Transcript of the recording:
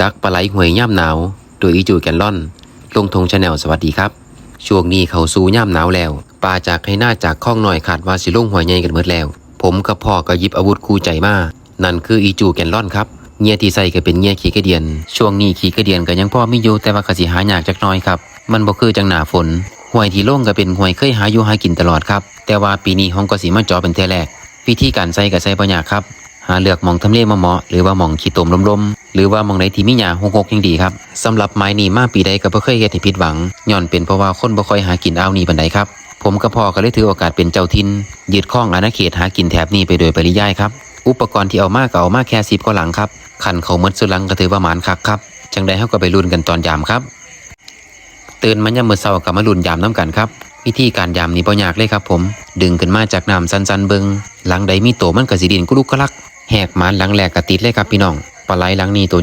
ดักปลาไหลหวยย่ำหนาว โดยอีจูแกนลอน ลงทงชาแนลสวัสดีครับ ช่วงนี้เขาสู่ย่ำหนาวแล้ว ปลาจากให้หน้าจากข้องหน่อยขาดว่าสิลงหวยใหญ่กันเมดแล้ว ผมกับพ่อก็ยิบอาวุธคู่ใจมา นั่นคืออีจูแกนลอนครับเงียที่ใส่ก็เป็นเงียขี้กระเดียน ช่วงนี้ขี้กระเดียนก็ยังพ่อไมีอยู่แต่ว่าก็สิหายากจักน้อยครับ มันบ่คือจังหนาฝนหวยที่ล่งก็เป็นหวยเคยหาอยู่หากินตลอดครับ แต่ว่าปีนี้ห้องกสิมาเจอเป็นเทอแรก วิธีการใส่ก็ใส่บ่ยาครับ หาเลือกมองทำเลมาเหมาะหรือว่ามองขี้ตมลมๆ หรือว่ามองไหนที่มีหญ้าหกๆยังดีครับสำหรับไม้นี้มาปีใดก็บ่เคยเฮ็ดให้ผิดหวังย้อนเป็นเพราะว่าคนบ่ค่อยหากินอ้าวนี้ปานใดครับผมกับพ่อก็เลยถือโอกาสเป็นเจ้าทินยึดข้องอาณาเขตหากินแถบนี้ไปโดยปริยายครับ อุปกรณ์ที่เอามากก็เอามากแค่10กว่าหลังครับคันเขาหมดสุลังก็ถือว่าหมานคักครับจังไดเฮาก็ไปลุ้นกันตอนยามครับตื่นมันยามมือเช้าก็มาลุ้นยามน้ำกันครับวิธีการยามนี้บ่ยากเลยครับ ผม ดึงขึ้นมาจากน้ำสันๆเบิงหลังใดมีโตมันก็สิดินกุลุกกะลักแหกหมานหลังแหลกกระติดเลยครับพี่น้อง ปลาไหลหลังนี้ตัว